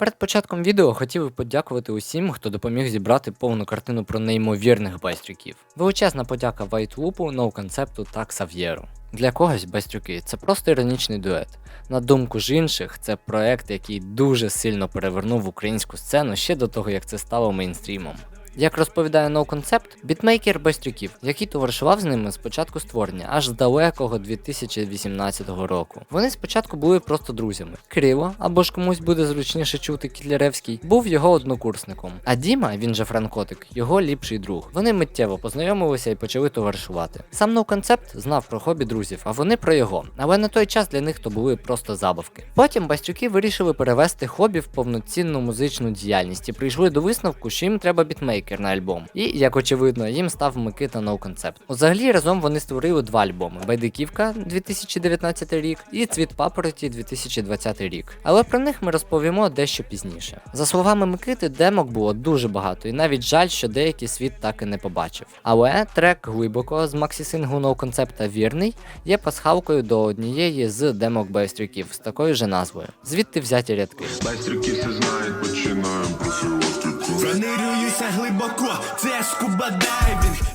Перед початком відео хотів би подякувати усім, хто допоміг зібрати повну картину про неймовірних байстрюків. Величезна подяка Вайтлупу, Ноуконцепту та Ксав'єру. Для когось байстрюки це просто іронічний дует. На думку ж інших, це проект, який дуже сильно перевернув українську сцену ще до того, як це стало мейнстрімом. Як розповідає No Concept, бітмейкер байстрюків, який товаришував з ними з початку створення, аж з далекого 2018 року. Вони спочатку були просто друзями. Криво, або ж комусь буде зручніше чути Кітляревський, був його однокурсником. А Діма, він же Франкотик, його ліпший друг. Вони миттєво познайомилися і почали товаришувати. Сам No Concept знав про хобі друзів, а вони про його. Але на той час для них то були просто забавки. Потім байстрюки вирішили перевести хобі в повноцінну музичну діяльність і прийшли до висновку, що їм треба бітмейкер на альбом. І, як очевидно, їм став Микита No Concept. Взагалі разом вони створили два альбоми: Байдиківка 2019 рік і Цвіт папороті 2020 рік. Але про них ми розповімо дещо пізніше. За словами Микити, демок було дуже багато, і навіть жаль, що деякий світ так і не побачив. Але трек глибоко з Максі Сингу No Concept вірний є пасхалкою до однієї з демок байстрюків з такою же назвою. Звідти взяті рядки. Байстрюки все знають. Пронирююся глибоко, це скуба.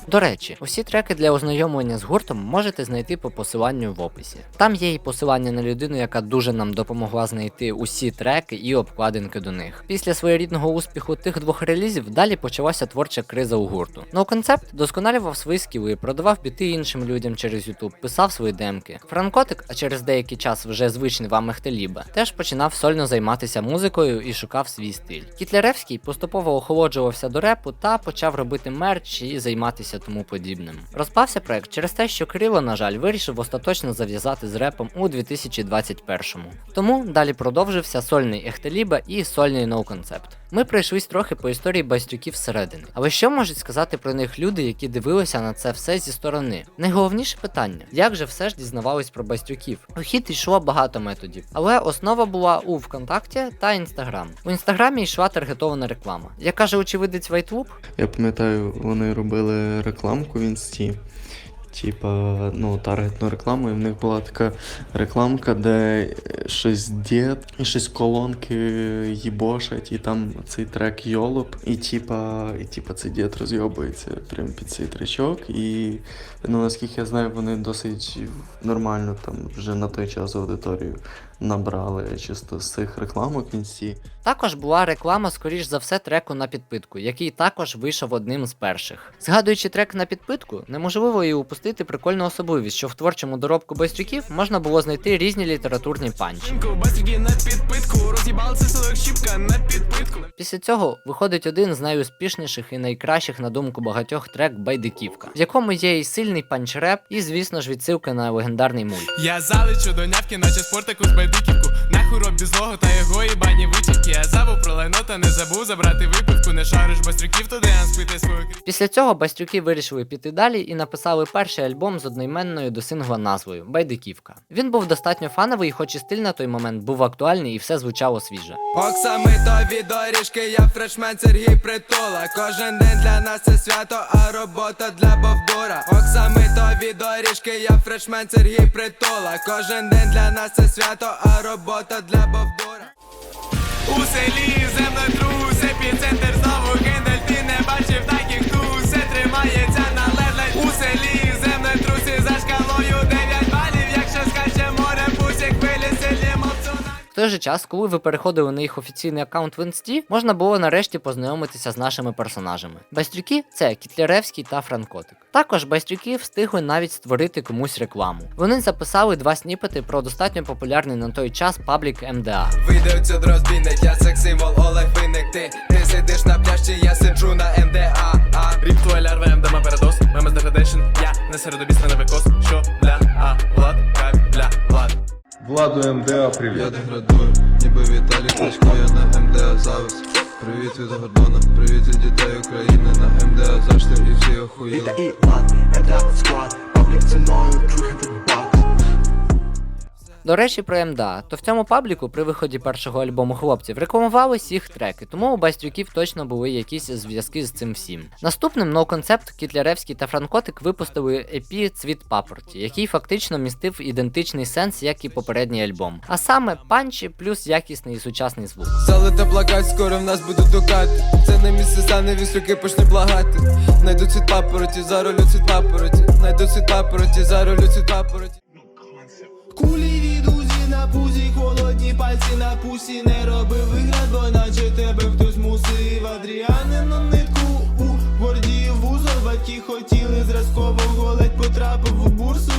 До речі, усі треки для ознайомлення з гуртом можете знайти по посиланню в описі. Там є і посилання на людину, яка дуже нам допомогла знайти усі треки і обкладинки до них. Після своєрідного успіху тих двох релізів далі почалася творча криза у гурту. Ноуконцепт досконалював свої скіли, продавав біти іншим людям через YouTube, писав свої демки. Франкотик, а через деякий час вже звичний вам Мехтеліба, теж починав сольно займатися музикою і шукав свій стиль. Кітляревський поступово охолоджувався до репу та почав робити мерч і займатися тому подібним. Розпався проект через те, що Крило, на жаль, вирішив остаточно зав'язати з репом у 2021-му. Тому далі продовжився сольний Ехтеліба і сольний No. Ми пройшлись трохи по історії байстрюків зсередини. Але що можуть сказати про них люди, які дивилися на це все зі сторони? Найголовніше питання: як же все ж дізнавались про байстрюків? У хід йшло багато методів, але основа була у ВКонтакті та Інстаграм. У інстаграмі йшла таргетована реклама. Як каже очевидець Вайтлуп, Я пам'ятаю, вони робили рекламку в інсті. Типа, ну, таргетну рекламу, і в них була така рекламка, де щось дід, щось колонки їбошать, і там цей трек Йолоп, і типа, і типа цей дід розйобується прямо під цей тречок. І ну, наскільки я знаю, вони досить нормально там вже на той час аудиторію набрали чисто з цих рекламок в інсті. Також була реклама, скоріш за все, треку на підпитку, який також вийшов одним з перших. Згадуючи трек на підпитку, неможливо і упустити прикольну особливість, що в творчому доробку байстрюків можна було знайти різні літературні панчі. Після цього виходить один з найуспішніших і найкращих на думку багатьох трек Байдиківка, в якому є і сильний панч-реп, і, звісно ж, відсилка на легендарний мульт. Я залечу до нявки, наче спортику з байдиківку. Нахуй робі злого та його їбані витівки. Я забув про лайно та не забув забрати випивку. Не шариш байстрюків туди, а спити свою Після цього байстрюки вирішили піти далі і написали перший альбом з одноіменною до сингла назвою Байдиківка. Він був достатньо фановий, хоч і стиль на той момент був актуальний і все звучало свіже. Оксамитові доріжки, я фрешмен Сергій Притула. Кожен день для нас це свято, а робота для бовдура. Оксамитові доріжки, я фрешмен Сергій Притула. Кожен день для нас це свято, а робота для бовдура. У селі землетрус, епіцентр гендель, ти не бачив таких тут, все тримається той же час, коли ви переходили на їх офіційний аккаунт в інсті, можна було нарешті познайомитися з нашими персонажами. Байстрюки це Кітляревський та Франкотик. Також байстрюки встигли навіть створити комусь рекламу. Вони записали два сніпети про достатньо популярний на той час паблік МДА. Вийде розбійник, я секс символ Олег Винник. Ти, ти сидиш на пляжці, я сиджу на МДА. А. Ріп твоя лярва, МДМА передос, меми з деградейшн, я не середобісний не викос, що бля, а, влад, кайф, бля, влад. Владу МДА, привіт. Я деградую, ніби Віталій Кличко, я на МДА завис. Привіт від Гордона, привіт від дітей України на МДА завжди і всі охуїли. До речі, про МДА, то в цьому пабліку при виході першого альбому хлопців рекламувались їх треки, тому у байстрюків точно були якісь зв'язки з цим всім. Наступним No Concept, Кітляревський та Франкотик випустили EP Цвіт папороті, який фактично містив ідентичний сенс, як і попередній альбом. А саме панчі плюс якісний і сучасний звук. Залите плакать, скоро в нас будуть дукати Це не місце стане віслюки почне благати Найду цвіт папороті, заролю цвіт папороті Найду цвіт папороті, заролю цвіт папороті Кулі на пузі, холодні пальці на пусі Не робив вигляд, бо наче тебе хтось мусив Адріанину нитку у борді вузол Батьки хотіли зразково голить, потрапив у бурсу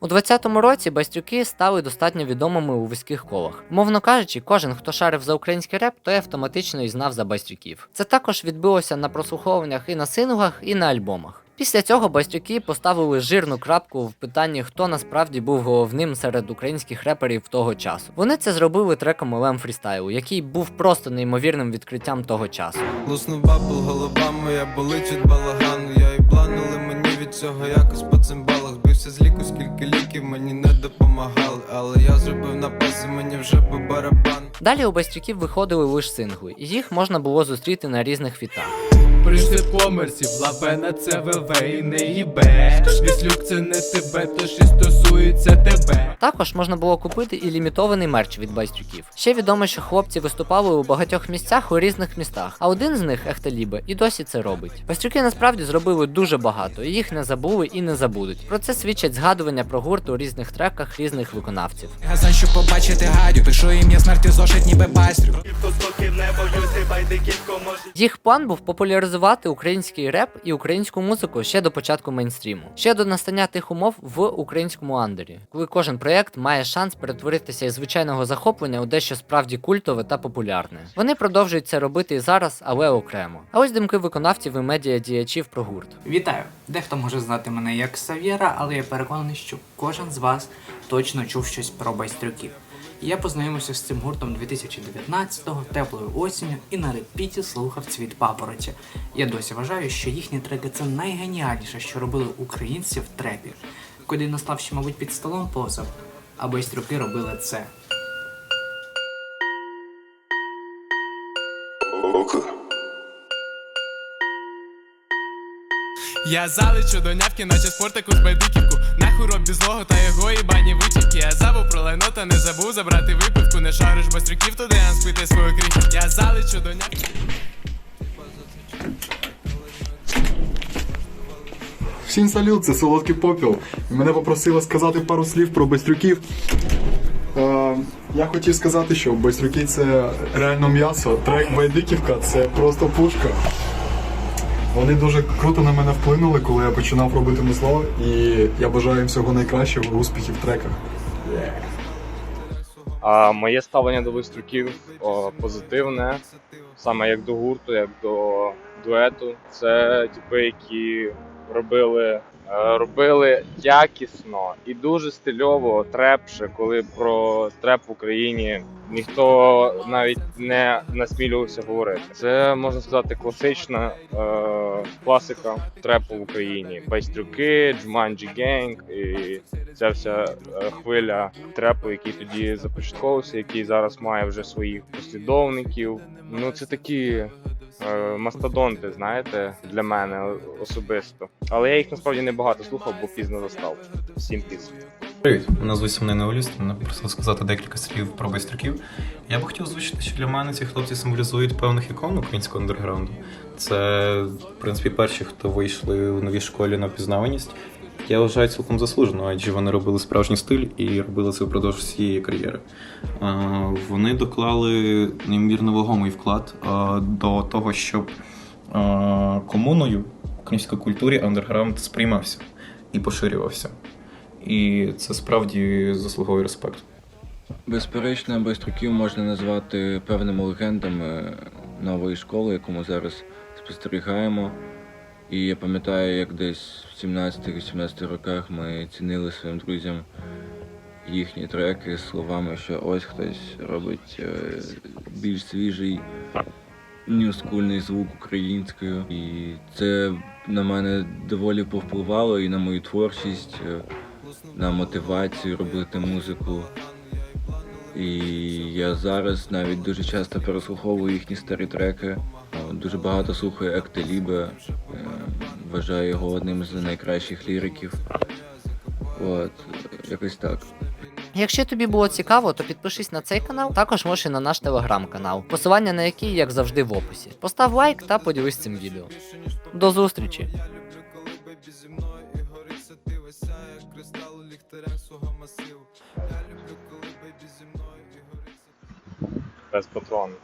У 20-му році байстрюки стали достатньо відомими у вузьких колах. Мовно кажучи, кожен, хто шарив за український реп, той автоматично і знав за байстрюків. Це також відбилося на прослуховуваннях і на синглах, і на альбомах. Після цього байстрюки поставили жирну крапку в питанні, хто насправді був головним серед українських реперів того часу. Вони це зробили треком Лем Фрістайлу, який був просто неймовірним відкриттям того часу. Луснув бабл, голова моя болить від балагану Я і планули мені від цього якось по цимбалах Бився з ліку, скільки ліків мені не допомагали Але я зробив напас і мені вже по барабану Далі у байстрюків виходили лише сингли, і їх можна було зустріти на різних фітах. Принцип комерсів, лапе на ЦВВ і не їбе Віслюк це не тебе, то що стосується тебе Також можна було купити і лімітований мерч від байстрюків. Ще відомо, що хлопці виступали у багатьох місцях у різних містах, а один з них Ехталібе, і досі це робить. Байстрюки насправді зробили дуже багато, і їх не забули і не забудуть. Про це свідчать згадування про гурт у різних треках різних виконавців. Газан, щоб побачити гадю, пишу ім'я смерті зошит, ніби байстрю Їх план був популяризувати український реп і українську музику ще до початку мейнстріму, ще до настання тих умов в українському андері, коли кожен проєкт має шанс перетворитися із звичайного захоплення у дещо справді культове та популярне. Вони продовжують це робити і зараз, але окремо. А ось думки виконавців і медіа діячів про гурт. Вітаю! Дехто може знати мене як Сав'єра, але я переконаний, що кожен з вас точно чув щось про байстрюків. Я познайомився з цим гуртом 2019-го, теплою осінню і на репіті слухав цвіт папороті. Я досі вважаю, що їхні треки це найгеніальніше, що робили українці в трепі. Куди настав ще, мабуть, під столом позов, а байстрюки робили це. Я залечу до нявки, наче спортику з байдиківку Нахуй робі злого та його їбані витівки Я забув про лайно та не забув забрати випивку Не шариш бастрюків туди, а спити свою криху Я залечу до нявки Всім салют, це солодкий попіл. Мене попросили сказати пару слів про байстрюків. Е, я хотів сказати, що байстрюки це реально м'ясо. Трек Байдиківка це просто пушка. Вони дуже круто на мене вплинули, коли я починав робити музло, і я бажаю їм всього найкращого, успіхів в треках. А моє ставлення до виструків позитивне, саме як до гурту, як до дуету. Це типи, які робили, робили якісно і дуже стильово треп, ще коли про треп в Україні ніхто навіть не насмілювався говорити. Це можна сказати класична е, класика трепу в Україні. Байстрюки, Джуманджі Генг і ця вся е, хвиля трепу, який тоді започатковувався, який зараз має вже своїх послідовників. Ну це такі е, мастодонти, знаєте, для мене особисто. Але я їх насправді не багато слухав, бо пізно застав. Всім піс. Привіт, мене звуть Сумний Неоліст, мене просили сказати декілька слів про байстрюків. Я б хотів озвучити, що для мене ці хлопці символізують певних ікон українського андерграунду. Це, в принципі, перші, хто вийшли у новій школі на впізнаваність. Я вважаю цілком заслужено, адже вони робили справжній стиль і робили це впродовж всієї кар'єри. Вони доклали неймовірно вагомий вклад до того, щоб комуною в українській культурі андерграунд сприймався і поширювався. І це справді заслуговує респект. Безперечно, байструків можна назвати певними легендами нової школи, яку ми зараз спостерігаємо. І я пам'ятаю, як десь в 17-18 роках ми цінили своїм друзям їхні треки словами, що ось хтось робить е, більш свіжий ньюскульний звук українською. І це на мене доволі повпливало і на мою творчість. Е, на мотивацію робити музику. І я зараз навіть дуже часто переслуховую їхні старі треки. Дуже багато слухаю Ектелібе, е, вважаю його одним з найкращих ліриків. От, якось так. Якщо тобі було цікаво, то підпишись на цей канал, також можеш і на наш телеграм-канал, посилання на який, як завжди, в описі. Постав лайк та поділись цим відео. До зустрічі! Масиву. Я люблю, коли бейбі зі мною і гориться. без патрону.